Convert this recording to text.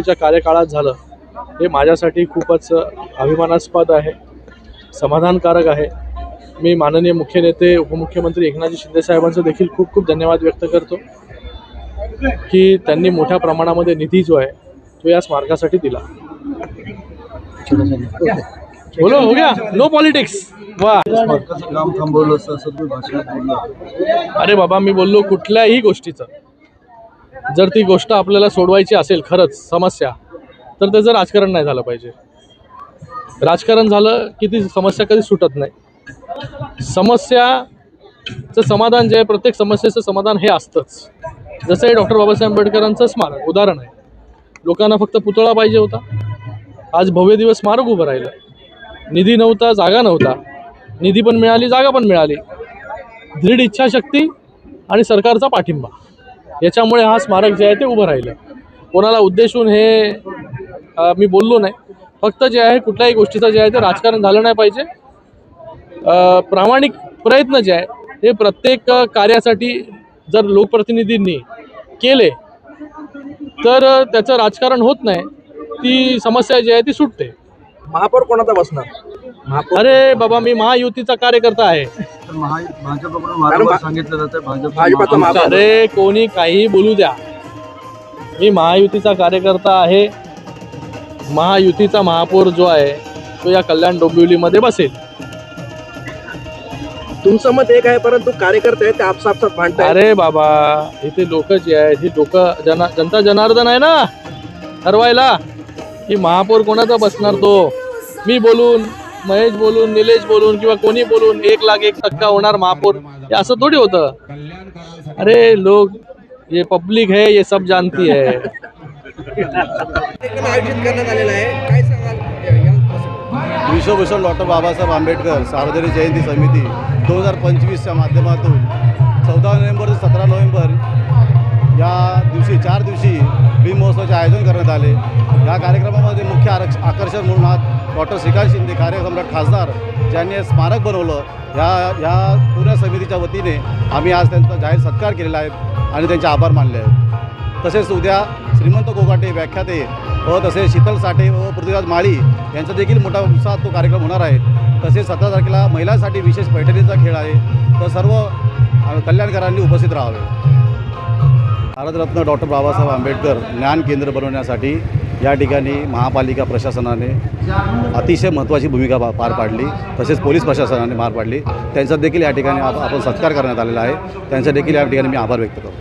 च्या कार्यकाळात झालं हे माझ्यासाठी खूपच अभिमानास्पद आहे समाधानकारक आहे. मी माननीय मुख्य नेते उपमुख्यमंत्री एकनाथजी शिंदे साहेबांचं देखील खूप खूप धन्यवाद व्यक्त करतो की त्यांनी मोठ्या प्रमाणामध्ये निधी जो आहे तो या स्मारकासाठी दिला. बोलो हो गया? नो पॉलिटिक्स वा. स्मारकाचं काम थांबवलं असं अरे बाबा मी बोललो कुठल्याही गोष्टीचं. जर ती गोष्ट आपल्याला सोडवायची असेल खरंच समस्या तर त्याचं राजकारण नाही झालं पाहिजे. राजकारण झालं की ती समस्या कधी सुटत नाही. समस्याचं समाधान जे आहे प्रत्येक समस्येचं समाधान हे असतंच. जसं हे डॉक्टर बाबासाहेब आंबेडकरांचं स्मारक उदाहरण आहे. लोकांना फक्त पुतळा पाहिजे होता. आज भव्य दिवस स्मारक उभं राहिलं. निधी नव्हता जागा नव्हता. निधी पण मिळाली जागा पण मिळाली. दृढ इच्छाशक्ती आणि सरकारचा पाठिंबा. याच्यामुळे हा स्मारक जे आहे ते उभं राहिलं. कोणाला उद्देशून हे मी बोललो नाही. फक्त जे आहे कुठल्याही गोष्टीचं जे आहे ते राजकारण झालं नाही पाहिजे. प्रामाणिक प्रयत्न जे आहे हे प्रत्येक कार्यासाठी जर लोकप्रतिनिधींनी केले तर त्याचं राजकारण होत नाही. ती समस्या जी आहे ती सुटते. महापौर कोणाचा बसणार? अरे बाबा मी महायुतीचा कार्यकर्ता आहे. सांगितलं जातं. अरे कोणी काही बोलू द्या. मी महायुतीचा कार्यकर्ता आहे. महायुतीचा महापौर जो आहे तो या कल्याण डोंबिवलीमध्ये बसेल. तुमचं मत एक आहे परंतु कार्यकर्ते आहेत ते आपसापसात भांडताय अरे बाबा इथे लोक जे आहेत ही लोक जना जनता जनार्दन आहे ना? ठरवायला. की महापौर कोणाचा बसणार तो? मी बोलून महेश बोलून निलेश बोलून किंवा कोणी बोलून एक लाख एक टक्का होणार महापौर? हे असं थोडी होतं. अरे लोग ये पब्लिक है ये सब जानती है. कार्यक्रम आयोजित करण्यात आलेला आहे. काय सांगाल? या प्रसंगी? विश्वभूषण डॉक्टर बाबासाहेब आंबेडकर सार्वजनिक जयंती समिती दोन हजार पंचवीसच्या माध्यमातून चौदा नोव्हेंबर ते सतरा नोव्हेंबर या दिवशी चार दिवशी भीम महोत्सवाचे आयोजन करण्यात आले. या कार्यक्रमामध्ये मुख्य आरक्ष आकर्षण म्हणून आज डॉक्टर श्रीकांत शिंदे कार्यसम्राट खासदार ज्यांनी स्मारक बनवलं ह्या ह्या पुण्या समितीच्या वतीने आम्ही आज त्यांचा जाहीर सत्कार केलेला आहे आणि त्यांचे आभार मानले आहेत. तसेच उद्या श्रीमंत गोगाटे व्याख्याते व तसेच शीतल साठे व पृथ्वीराज माळी यांचा देखील मोठा उत्साहात तो कार्यक्रम होणार आहे. तसेच सतरा तारखेला महिलांसाठी विशेष पैठणीचा खेळ आहे. तर सर्व कल्याणकरांनी उपस्थित राहावे. भारतरत्न डॉक्टर बाबासाहेब आंबेडकर ज्ञान केंद्र बनवण्यासाठी या ठिकाणी महापालिका प्रशासनाने अतिशय महत्त्वाची भूमिका पार पाडली. तसेच पोलीस प्रशासनाने पार पाडली. त्यांचा देखील या ठिकाणी आपण सत्कार करण्यात आलेला आहे. त्यांचा देखील या ठिकाणी मी आभार व्यक्त करतो.